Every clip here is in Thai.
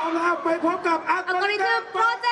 พร้อมแล้วไปพบกับอัลกอริทึมโปรเจ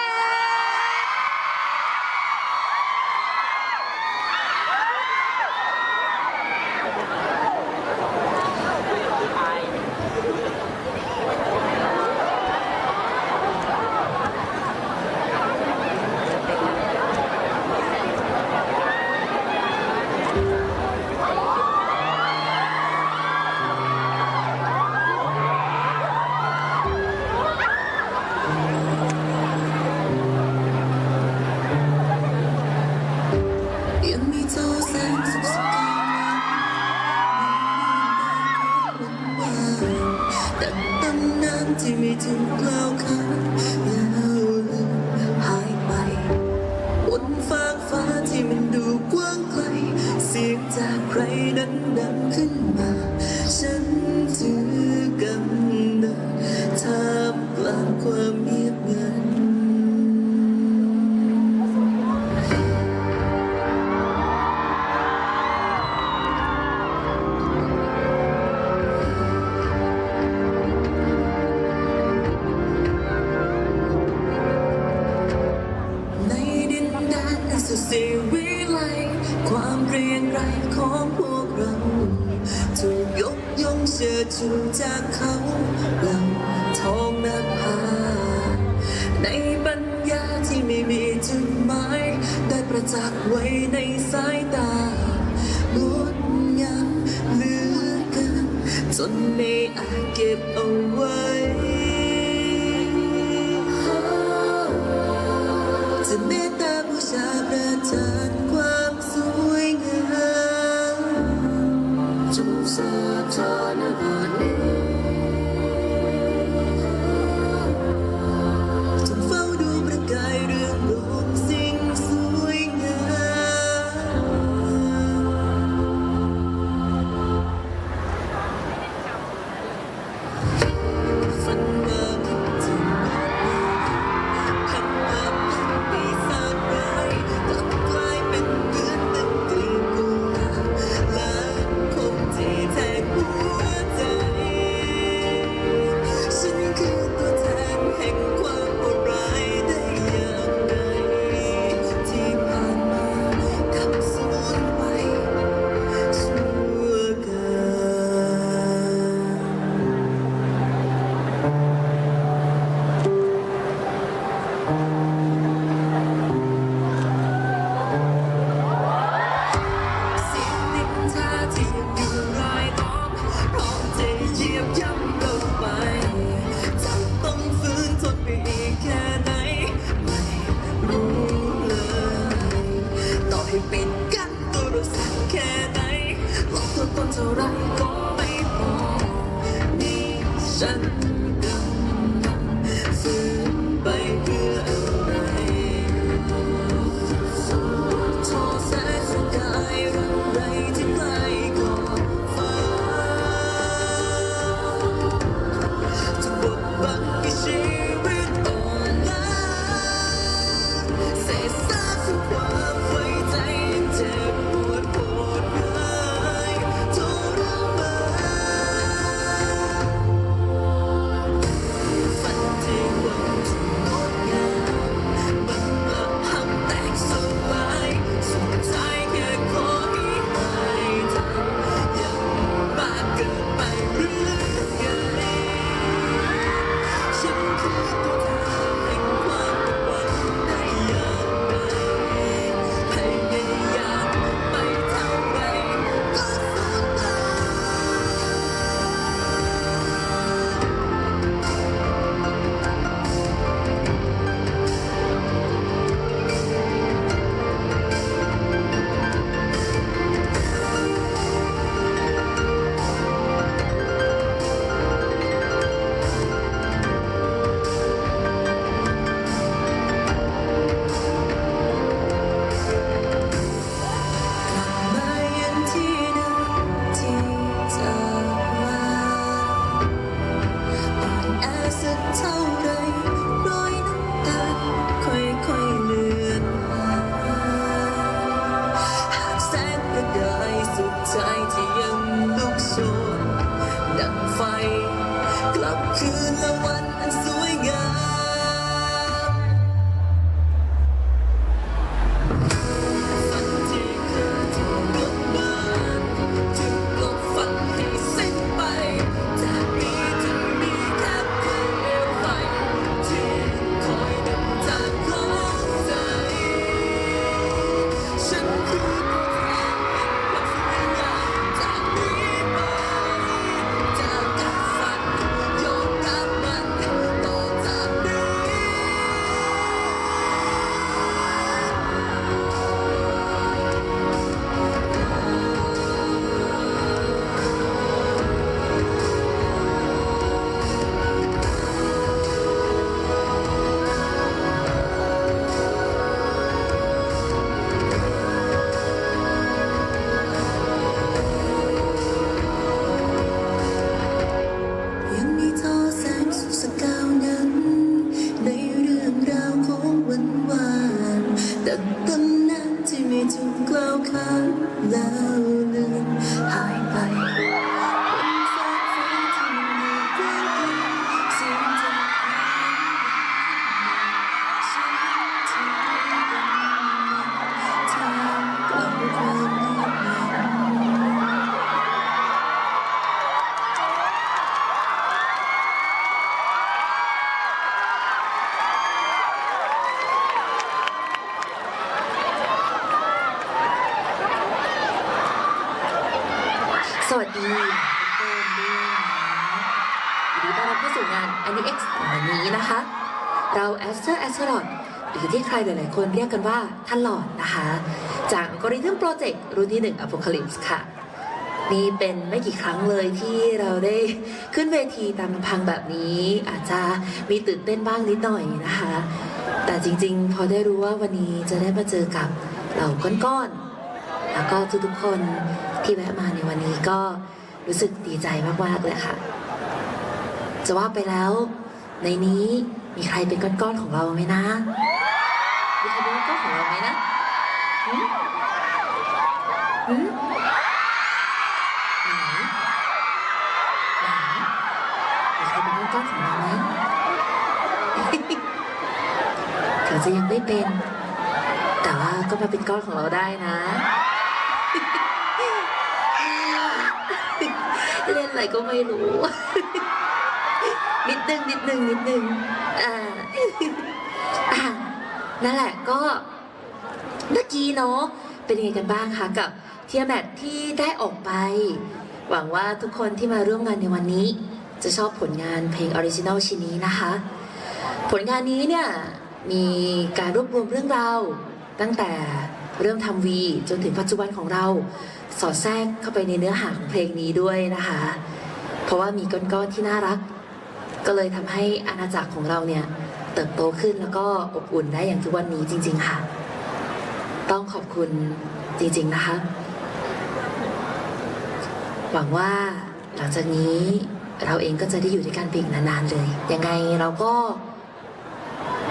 ที่ไม่ถึงแล้วค่ะ ในปัญญาที่ไม่มีจุดหมายได้ประจักษ์ไว้ในสายตางดงามเหลือเกินจนไม่อาจเก็บเอาไว้ Nation. เข้าสู่าน a n i x วันนี้นะคะ เรา a s t e r a s t r o t หรือที่ใครหลาย ๆ คนเรียกกันว่าท่านหลอดนะคะ จาก Algorithm Project รุ่นที่ 1 Apocalypse ค่ะ นี่เป็นไม่กี่ครั้งเลยที่เราได้ขึ้นเวทีตามลำพังแบบนี้ อาจจะมีตื่นเต้นบ้างนิดหน่อยนะคะ แต่จริง ๆ พอได้รู้ว่าวันนี้จะได้มาเจอกับเหล่าก้อน ๆ แล้วก็ทุก ๆ คนที่แวะมาในวันนี้ก็รู้สึกดีใจมาก ๆ เลยค่ะ จะว่าไปแล้ว ในนี้มีใครเป็นก้อนๆของเราไหมนะ มีใครเป็นก้อนๆของเราไหมนะหืมหืมไหนไหนมีใครเป็นก้อนๆของเราไหมถึงจะยังไม่เป็น แต่ว่าก็มาเป็นก้อนของเราได้นะเล่นอะไรก็ไม่รู้ นิดนึงนิดนึงนิดนึงอ่าอ่านั่นแหละก็เมื่อกี้เนาะเป็นยังไงกันบ้างคะกับเทียแมทที่ได้ออกไป หวังว่าทุกคนที่มาร่วมงานในวันนี้ จะชอบผลงานเพลงออริจินัลชิ้นนี้นะคะ ผลงานนี้เนี่ยมีการรวบรวมเรื่องราวตั้งแต่เริ่มทำวีจนถึงปัจจุบันของเรา สอดแทรกเข้าไปในเนื้อหาของเพลงนี้ด้วยนะคะ เพราะว่ามีก้อนๆที่น่ารัก ก็เลยทำให้อาณาจักรของเราเนี่ยเติบโตขึ้นแล้วก็อบอุ่นได้อย่างทุกวันนี้จริง ๆ ค่ะ ต้องขอบคุณจริง ๆ นะคะ หวังว่าหลังจากนี้เราเองก็จะได้อยู่ด้วยกันไปอีกนานๆเลย ยังไงเราก็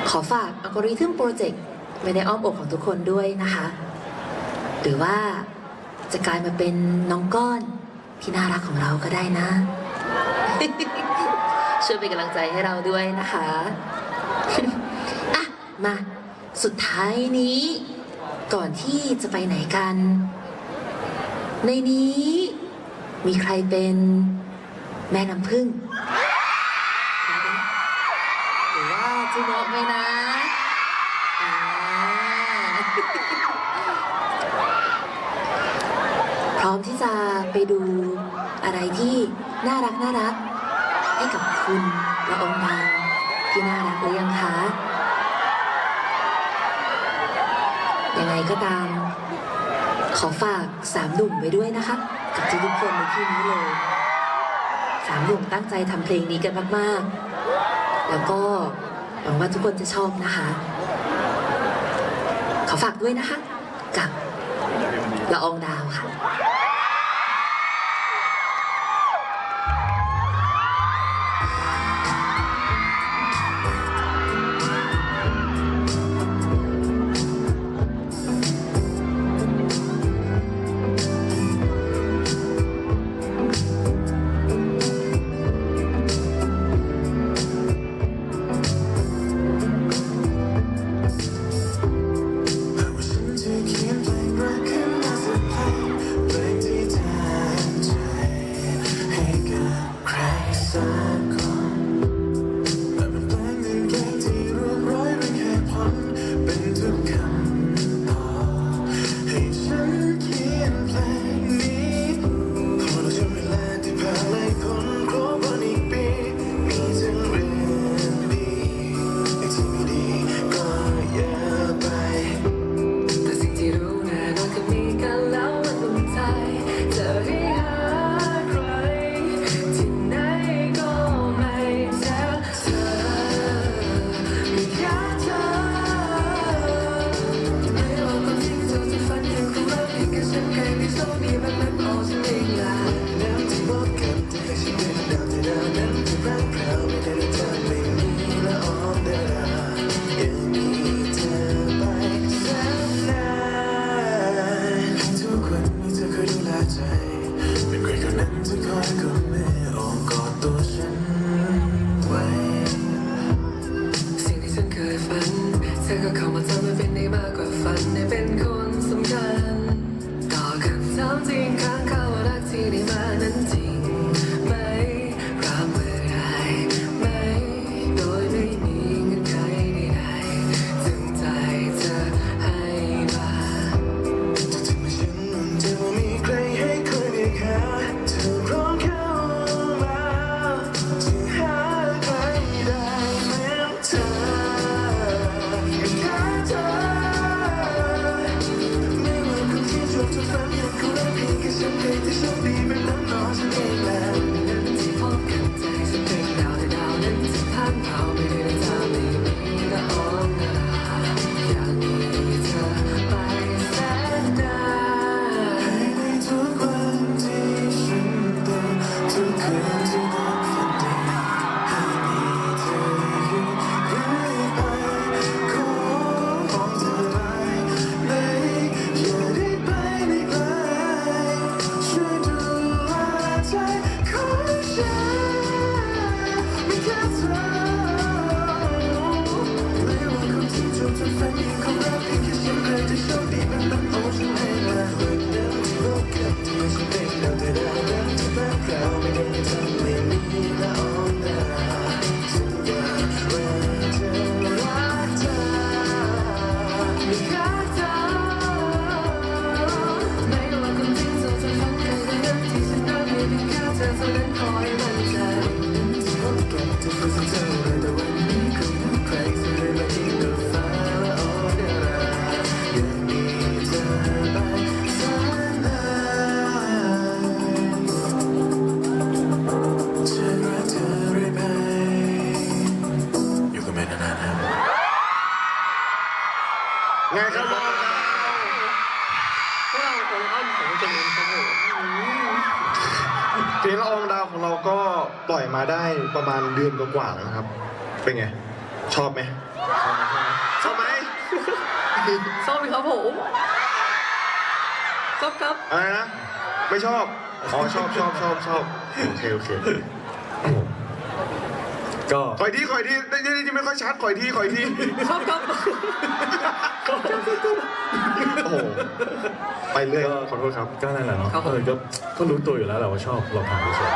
ขอฝากอัลกอริทึมโปรเจกต์ไว้ในอ้อมอกของทุกคนด้วยนะคะ หรือว่าจะกลายมาเป็นน้องก้อนที่น่ารักของเราก็ได้นะ ช่วยเป็นกำลังใจให้เราด้วยนะคะอะมาสุดท้ายนี้ ก่อนที่จะไปไหนกัน ในนี้มีใครเป็นแม่น้ำพึ่งหรือว่าจูโนะไหมนะพร้อมที่จะไปดูอะไรที่น่ารักน่ารัก ให้กับคุณและอองดาวที่น่ารักหรือยังคะยังไงก็ตาม ขอฝากสามหนุ่มไว้ด้วยนะคะ กับทุกคนในที่นี้เลยสามหนุ่มตั้งใจทำเพลงนี้กันมากๆ แล้วก็หวังว่าทุกคนจะชอบนะคะ ขอฝากด้วยนะคะ กับละอองดาวค่ะ ไงครับน้องพวกเราโออ้อนของจมูกครับผมเพลงละอองดาวของเราก็ปล่อยมาได้ประมาณเดือนกว่าๆแล้วนะครับ เป็นไง ชอบไหมชอบไหมชอบไหมครับผมชอบครับอะไรนะ ไม่ชอบ อ๋อ ชอบชอบชอบชอบโอเค โอเค ก็ขอยทีขอยทีได้ได้ได้ไม่ค่อยชัดขอยทีขอยทีชอบครับโอ้โหไปเรื่อยขอโทษครับก็นั่นแหละเนาะครับผม เออก็ก็รู้ตัวอยู่แล้วแหละว่าชอบเราผ่านไปเฉย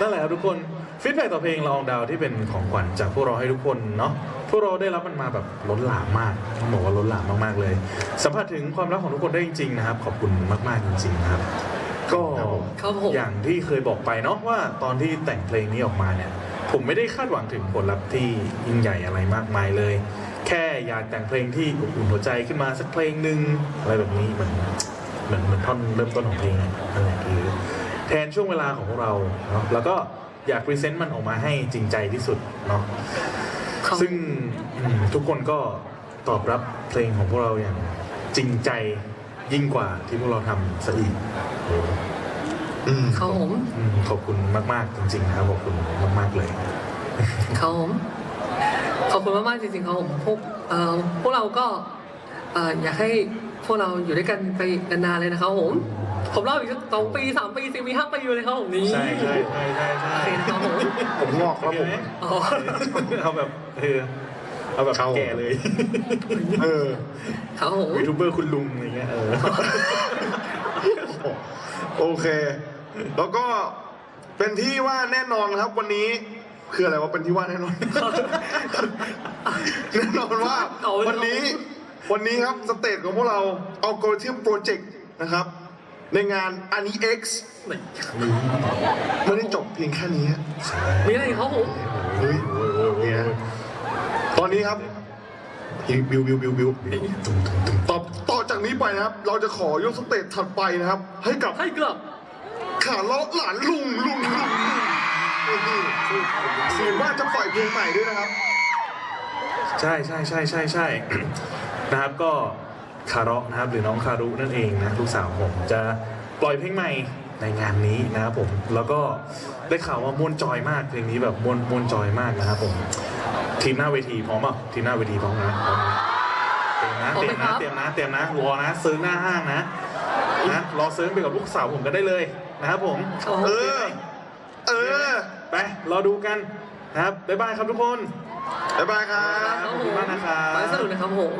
นั่นแหละครับทุกคนฟีดแบ็กต่อเพลงละอองดาวที่เป็นของขวัญจากพวกเราให้ทุกคนเนาะพวกเราได้รับมันมาแบบล้นหลามมากต้องบอกว่าล้นหลามมากๆเลย สัมผัสถึงความรักของทุกคนได้จริงๆนะครับ ขอบคุณมากๆจริงๆนะครับ ก็ครับผม อย่างที่เคยบอกไปเนาะว่าตอนที่แต่งเพลงนี้ออกมาเนี่ย ผมไม่ได้คาดหวังถึงผลลัพธ์ที่ยิ่งใหญ่อะไรมากมายเลย แค่อยากแต่งเพลงที่อบอุ่นหัวใจขึ้นมาสักเพลงหนึ่งอะไรแบบนี้เหมือนเหมือนเหมือนท่อนเริ่มต้นของเพลงอะนั่นแหละคือแทนช่วงเวลาของพวกเราเนาะแล้วก็อยากพรีเซนต์มันออกมาให้จริงใจที่สุดเนาะ ครับซึ่งอืมทุกคนก็ตอบรับเพลงของพวกเราอย่างจริงใจ ยิ่งกว่าที่พวกเราทำซะอีกโอ้อืมครับผมอืมขอบคุณมากๆจริงๆนะครับขอบคุณมากๆเลย ครับผมขอบคุณมากๆจริงๆครับผมพวกเอ่อพวกเราก็เอ่ออยากให้พวกเราอยู่ด้วยกันไปนานๆเลยนะครับผมผมเล่าอีกสักสองปีสามปีสี่ปีห้าปีเลยครับผมนี้ใช่ใช่ใช่ใช่ใช่โอเคนะครับผมผมงอกแล้วผม อ๋อ เอาแบบเออ เอาแบบเข้าแก่เลย เออครับผมยูทูบเบอร์คุณลุงอะไรเงี้ยเออโอเค แล้วก็เป็นที่ว่าแน่นอนครับวันนี้คืออะไรวะเป็นที่ว่าแน่นอนแน่นอนว่าวันนี้วันนี้ครับสเตจของพวกเราเอาโกลเทียมโปรเจกต์นะครับ ในงานอันนี้ X ไม่ได้จบเพียงแค่นี้ฮะมีอะไรอีกครับผมเฮ้ยเนี่ยต อนนี้ครับบิวบิวบิวบิวต่อต่อจากนี้ไปนะครับ เราจะขอยกสเตจถัดไปนะครับ ให้กับให้กลับขาเลาะหลานลุงลุงลุงลุงนี่เสียงว่าจะปล่อยเพลงใหม่ด้วยนะครับ ใช่ใช่ใช่ใช่ใช่นะครับก็คาร์ะนะครับหรือน้องคารุนั่นเองนะลูกสาวผมจะปล่อยเพลงใหม่ในงานนี้นะครับผมแล้วก็ได้ข่าวว่าม่วนจอยมากเพลงนี้แบบม่วนม่วนจอยมากนะครับผม ทีมหน้าเวทีพร้อมเปล่ะทีมหน้าเวทีพร้อมนะพร้อมนะเตรียมนะเตรียมนะเตรียมนะเตรียมนะรอนะซื้อหน้าห้างนะนะรอซื้อไปกับลูกสาวผมกันได้เลยนะครับผมโอ้โหเออ เออไปรอดูกันนะครับบ๊ายบายครับทุกคนบ๊ายบายครับครับขอบผคุณมมากนะครับไปสนุกนะครับผม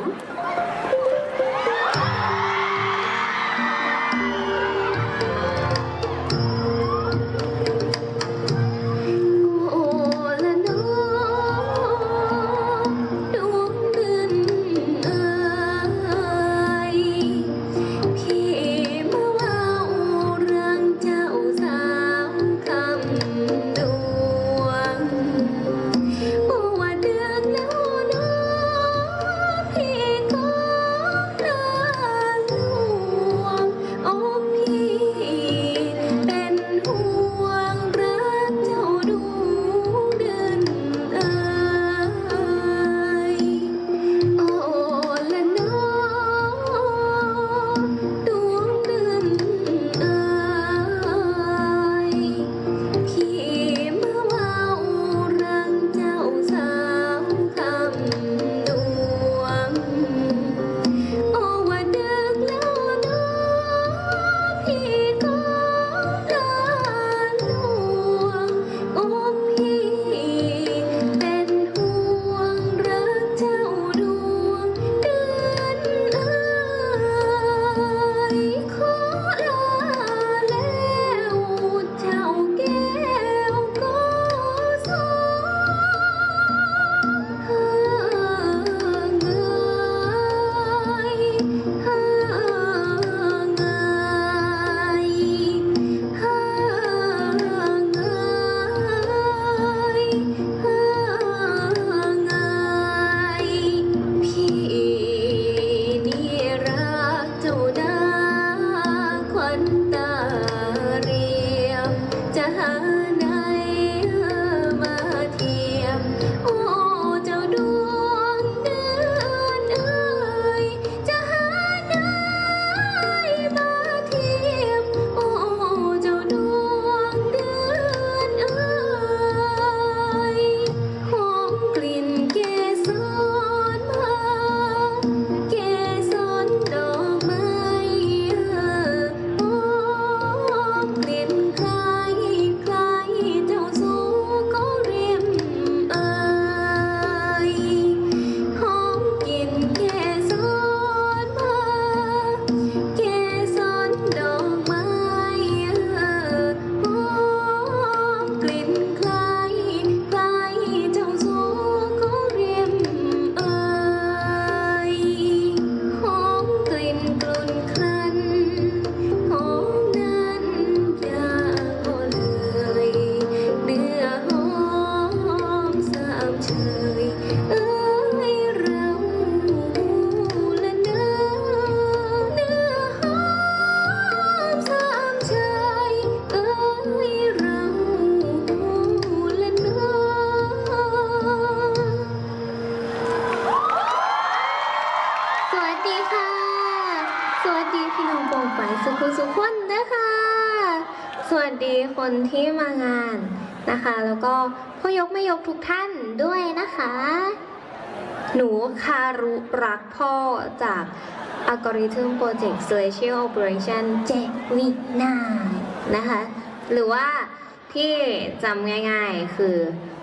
แล้วก็พ่อยกไม่ยกทุกท่านด้วยนะคะ หนูคารุรักพ่อจาก Algorithm Project Special Operation เจวินานะคะ หรือว่าที่จำง่ายๆคือ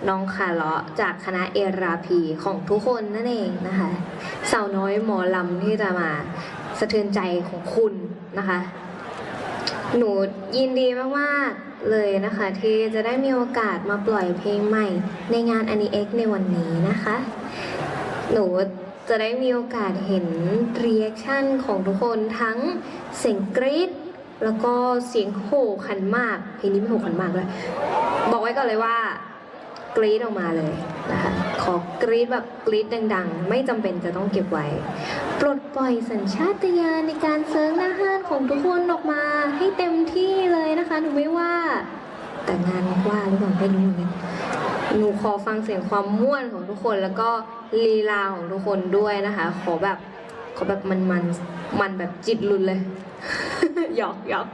น้องคาเลาะจากคณะเอราพีของทุกคนนั่นเองนะคะสาวน้อยหมอลำที่จะมาสะเทือนใจของคุณนะคะ หนูยินดีมากๆ เลยนะคะที่จะได้มีโอกาสมาปล่อยเพลงใหม่ ในงาน a n i x ในวันนี้นะคะ หนูจะได้มีโอกาสเห็นรีแอคชั่นของทุกคนทั้งเสียงกรี๊ดแล้วก็เสียงโห่ขันมาก เพลงนี้ไม่โห่ขันมากเลย บอกไว้ก่อนเลยว่า กรีดออกมาเลยนะคะ ขอกรีดแบบกรีดดังๆ ไม่จำเป็นจะต้องเก็บไว้ ปลดปล่อยสัญชาตญาณในการเซิร์งหน้าห้านของทุกคนออกมาให้เต็มที่เลยนะคะหนูไม่ว่า แต่งานว่าหรือเปล่าไม่รู้เหมือนกันหนูขอฟังเสียงความม่วนของทุกคนแล้วก็ลีลาของทุกคนด้วยนะคะ ขอแบบขอแบบมันมันมันแบบจิตลุนเลยหยอกหยอก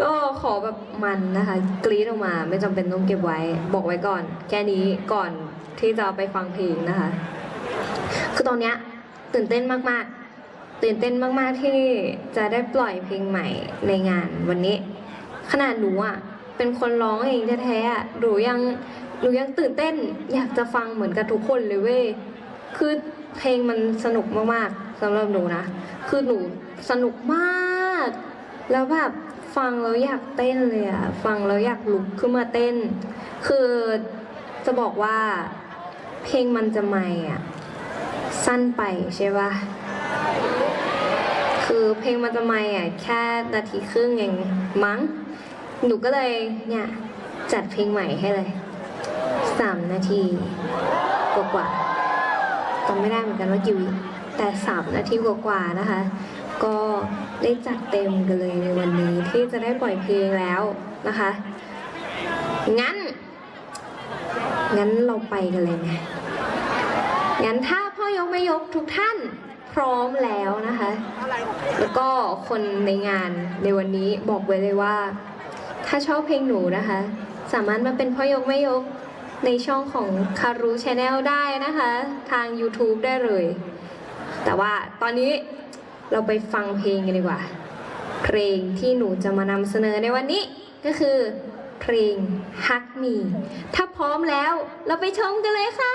ก็ขอแบบมันนะคะ กรี๊ดออกมาไม่จำเป็นต้องเก็บไว้ บอกไว้ก่อน แค่นี้ก่อนที่จะไปฟังเพลงนะคะ คือตอนเนี้ยตื่นเต้นมากๆ ตื่นเต้นมากๆที่จะได้ปล่อยเพลงใหม่ในงานวันนี้ ขนาดหนูอะเป็นคนร้องเองแท้ๆอะหนูยังหนูยังตื่นเต้นอยากจะฟังเหมือนกับทุกคนเลยเว้ยคือเพลงมันสนุกมากๆสำหรับหนูนะ คือหนูสนุกมาก แล้วแบบ ฟังแล้วอยากเต้นเลยอะฟังแล้วอยากลุกขึ้นมาเต้น คือจะบอกว่า เพลงมันจะไม่อะสั้นไปใช่ปะคือเพลงมันจะไม่อะแค่นาทีครึ่งเองมั้ง หนูก็เลยเนี่ยจัดเพลงใหม่ให้เลยสามนาทีกว่าๆจำไม่ได้เหมือนกันว่ากี่วิแต่สามนาทีกว่าๆนะคะ ก็ได้จัดเต็มกันเลยในวันนี้ที่จะได้ปล่อยเพลงแล้วนะคะ งั้น งั้นเราไปกันเลยไหมงั้นถ้าพ่อยกไม่ยกทุกท่านพร้อมแล้วนะคะ แล้วก็คนในงานในวันนี้บอกไว้เลยว่า ถ้าชอบเพลงหนูนะคะ สามารถมาเป็นพ่อยกไม่ยกในช่องของคารูชาแนลได้นะคะ ทาง YouTube ได้เลย แต่ว่าตอนนี้ เราไปฟังเพลงกันดีกว่า เพลงที่หนูจะมานำเสนอในวันนี้ก็คือ เพลงฮักมี ถ้าพร้อมแล้วเราไปชมกันเลยค่ะ